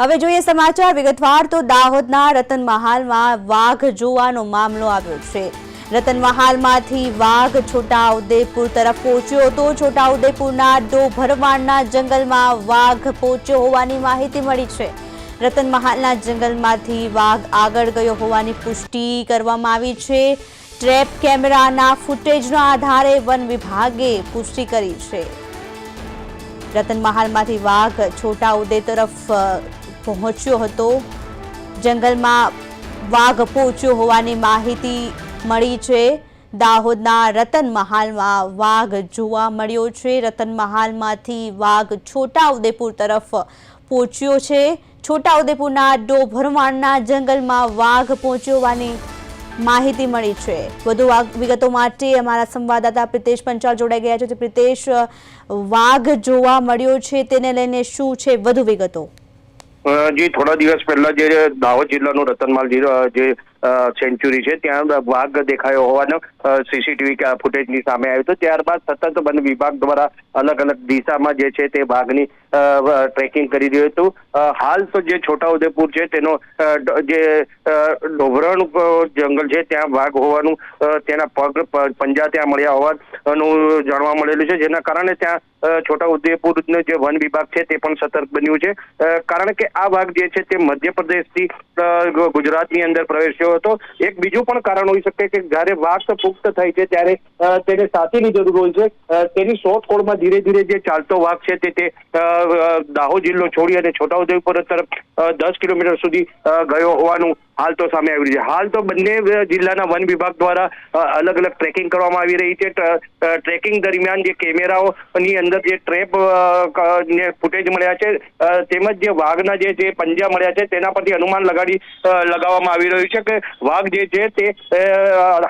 હવે જોઈએ સમાચાર. વિગતવાર તો દાહોદના રતન મહાલમાં વાઘ જોવાનો મામલો આવ્યો છે. રતન મહાલમાંથી વાઘ છોટાઉદેપુર તરફ પહોંચ્યો હતો. છોટાઉદેપુરના ડોભરવાડના જંગલમાં વાઘ પહોંચ્યો હોવાની માહિતી મળી છે. રતન મહાલના જંગલમાંથી વાઘ આગળ ગયો હોવાની પુષ્ટિ કરવામાં આવી છે. ટ્રેપ કેમેરાના ફૂટેજના આધારે વન વિભાગે પુષ્ટિ કરી છે. રતન મહાલમાંથી વાઘ છોટા તરફ પહોંચ્યો હતો. જંગલમાં વાઘ પહોંચ્યો હોવાની માહિતી મળી છે. દાહોદના રતન મહાલમાં વાઘ જોવા મળ્યો છે. રતન મહાલમાંથી વાઘ છોટાઉદેપુર તરફ પહોંચ્યો છે. છોટાઉદેપુરના ડોભરવાણના જંગલમાં વાઘ પહોંચ્યો હોવાની માહિતી મળી છે. વધુ વાગ- વિગતો માટે અમારા સંવાદદાતા પ્રિતેશ પંચાલ જોડાઈ ગયા છે. પ્રિતેશ, વાઘ જોવા મળ્યો છે. તેને લઈને શું છે વધુ વિગતો? જી થોડા દિવસ પહેલા જે દાહોદ જિલ્લાનું રતનમાલ જી- સેન્ચુરી છે. ત્યાં વાઘ દેખાયો હોવાનો સીસીટીવી ફૂટેજની સામે આવ્યું હતું. ત્યારબાદ સતત વન વિભાગ દ્વારા અલગ અલગ દિશામાં જે છે તે વાઘની ટ્રેકિંગ કરી રહ્યું હતું. હાલ તો જે છોટાઉદેપુર છે તેનો જે ડોભરણ જંગલ છે ત્યાં વાઘ હોવાનું તેના પગ પંજા ત્યાં મળ્યા હોવાનું જાણવા મળેલું છે. જેના કારણે ત્યાં અ, છોટાઉદેપુરનો જે વન વિભાગ છે તે પણ સતર્ક બન્યું છે. કારણ કે આ વાઘ જે છે તે મધ્યપ્રદેશથી ગુજરાતની અંદર પ્રવેશ્યો હતો. એક બીજું પણ કારણ હોઈ શકે કે જ્યારે વાઘ પુખ્ત થાય છે, ત્યારે તેને સાથીની જરૂર હોય છે. તેની શોધખોળમાં ધીરે ધીરે જે ચાલતો વાઘ છે તે તે દાહોદ જિલ્લો છોડી અને છોટાઉદેપુર તરફ દસ કિલોમીટર સુધી ગયો હોવાનું હાલ તો સામે આવી રહ્યું છે. હાલ તો બંને જિલ્લાના વન વિભાગ દ્વારા અલગ અલગ ટ્રેકિંગ કરવામાં આવી રહી છે. ટ્રેકિંગ દરમિયાન જે કેમેરાઓની અંદર જે ટ્રેપ ફૂટેજ મળ્યા છે તેમજ જે વાઘના જે જે પંજા મળ્યા છે, તેના પરથી અનુમાન લગાડી લગાવવામાં આવી રહ્યું છે કે વાઘ જે છે તે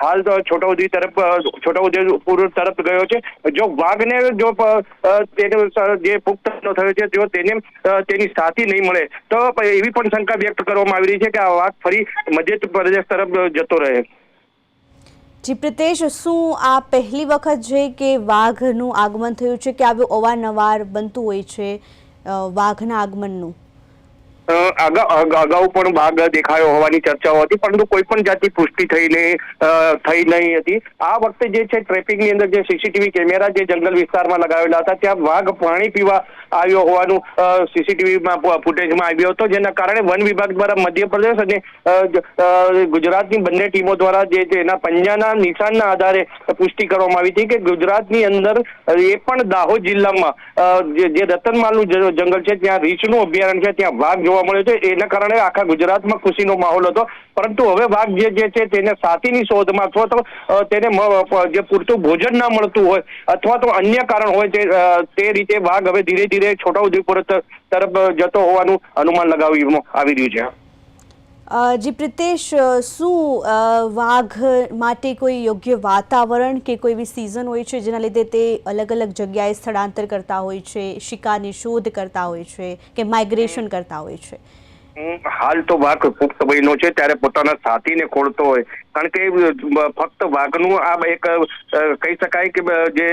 હાલ તો છોટાઉદેપુર તરફ છોટાઉદેપુર તરફ ગયો છે. જો વાઘને જો તેને જે પુખ્ત થયો છે, જો તેને તેની સાથી નહીં મળે, તો એવી પણ શંકા વ્યક્ત કરવામાં આવી રહી છે કે આ વાઘ ફરી મધ્યપ્રદેશ તરફ જતો રહે. જી પ્રિતેશ, શું આ પહેલી વખત છે કે વાઘનું આગમન થયું છે? કે આવું અવારનવાર બનતું હોય છે વાઘના આગમનનું? અગાઉ પણ ભાગ દેખાયો હોવાની ચર્ચાઓ હતી, પરંતુ કોઈ પણ જાતની પુષ્ટિ થઈ થઈ નહીં હતી. આ વખતે જે છે ટ્રેફિકની અંદર જે સીસીટીવી કેમેરા જે જંગલ વિસ્તારમાં લગાવેલા હતા, ત્યાં વાઘ પાણી પીવા આવ્યો હોવાનું સીસીટીવીમાં ફૂટેજમાં આવ્યો હતો, જેના કારણે વન વિભાગ દ્વારા મધ્યપ્રદેશ અને ગુજરાતની બંને ટીમો દ્વારા જે એના પંજાના નિશાનના આધારે પુષ્ટિ કરવામાં આવી હતી કે ગુજરાતની અંદર એ પણ દાહોદ જિલ્લામાં જે જે રતનમાલનું જંગલ છે, ત્યાં રીછનું અભયારણ્ય છે, ત્યાં વાઘ જોવા મળ્યો છે. એના કારણે આખા ગુજરાતમાં ખુશીનો માહોલ હતો. પરંતુ હવે વાઘ જે જે છે તેને સાથીની શોધમાં અથવા તો તેને જે પૂરતું ભોજન ના મળતું હોય અથવા તો અન્ય કારણ હોય તે રીતે વાઘ હવે ધીરે ધીરે છોટાઉદેપુર તરફ જતો હોવાનું અનુમાન લગાવી આવી રહ્યું છે. જી પ્રિતેશ શું વાઘ માટે કોઈ યોગ્ય વાતાવરણ કે કોઈ એવી સિઝન હોય છે જેના લીધે તે અલગ અલગ જગ્યાએ સ્થળાંતર કરતા હોય છે શિકારની શોધ કરતા હોય છે કે માઇગ્રેશન કરતા હોય છે? હાલ તો વાઘ પુખ્ત વયનો છે, ત્યારે પોતાના સાથીને ખોળતો હોય. કારણ કે ફક્ત વાઘનું આ એક કહી શકાય કે જે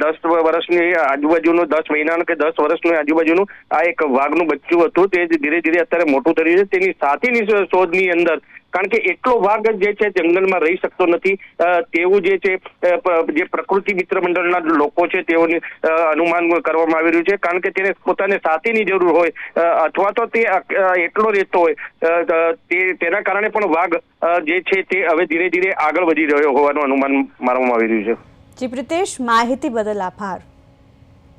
દસ વર્ષની આજુબાજુનું, દસ મહિનાનું કે દસ વર્ષનું આજુબાજુનું આ એક વાઘનું બચ્ચું હતું, તે ધીરે ધીરે અત્યારે મોટું થયું છે. તેની સાથીની શોધની અંદર કારણ કે એટલો વાઘ જે છે જંગલમાં રહી શકતો નથી. તેવું જે છે જે પ્રકૃતિ મિત્ર મંડળના લોકો છે, તેઓને અનુમાન કરવામાં આવી રહ્યું છે. કારણ કે તેને પોતાને સાથીની જરૂર હોય અથવા તો તે એટલો રહેતો હોય તે તેના કારણે પણ વાઘ જે છે તે હવે ધીરે ધીરે આગળ વધી રહ્યો હોવાનું અનુમાન મારવામાં આવી રહ્યું છે. જી, પ્રિતેશ, માહિતી બદલ આભાર.